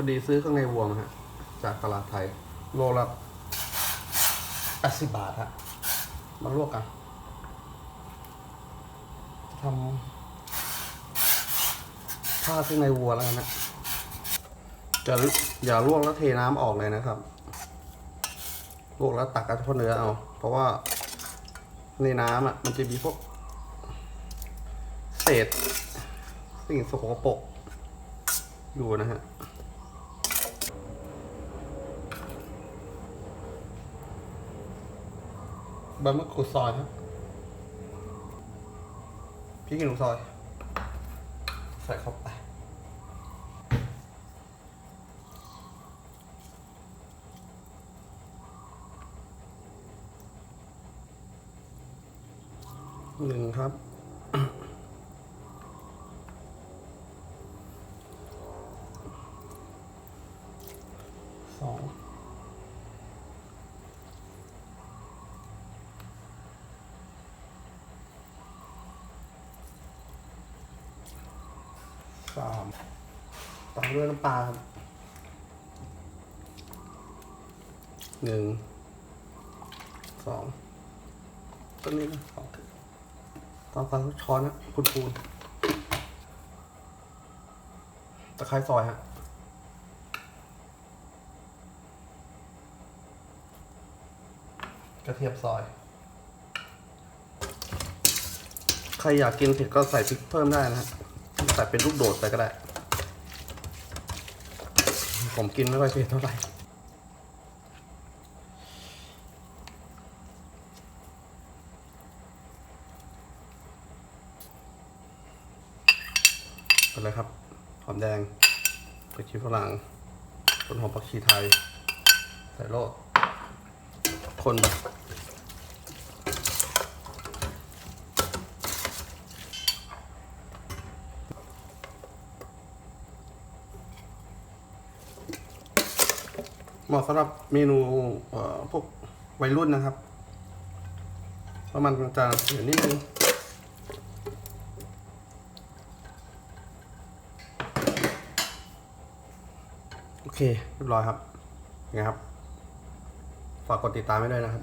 อดีซื้อข้างในวัวมาฮะ จากตลาดไทย โลละแปดสิบบาทฮะมาลวกกันทำผ้าข้างในวัวแล้วนนะจะอย่าลวกแล้วเทน้ำออกเลยนะครับ ลวกแล้วตักกระเฉพาะเนื้อเอา เพราะว่าในน้ำอะ มันจะมีพวก เศษ สิ่งสกปรกอยู่นะฮะ ใบมะกรูดซอยครับพริกขี้หนูซอย ใส่เข้าไปหนึ่งครับสอง สามตามด้วยน้ำปลาครับหนึ่งสองต้นนี้นะสองตามตามช้อนนะคุณปูนตะไคร้ซอยฮะกระเทียมซอย ใครอยากกินเผ็ดก็ใส่พริกเพิ่มได้นะฮะ ส่เป็นลูกโดดไปก็ได้ ผมกินไม่ค่อยเผ็ดเท่าไหร่ไปเลยครับ หอมแดงผักชีฝรั่งต้นหอมผักชีไทย ใส่โลดคน เหมาะสำหรับเมนูเอ่อพวกวัยรุ่นนะครับ เพราะมันจะเหนียวนิดนึงโอเคเรียบร้อยครับไงครับ ฝากกดติดตามไว้ด้วยนะครับ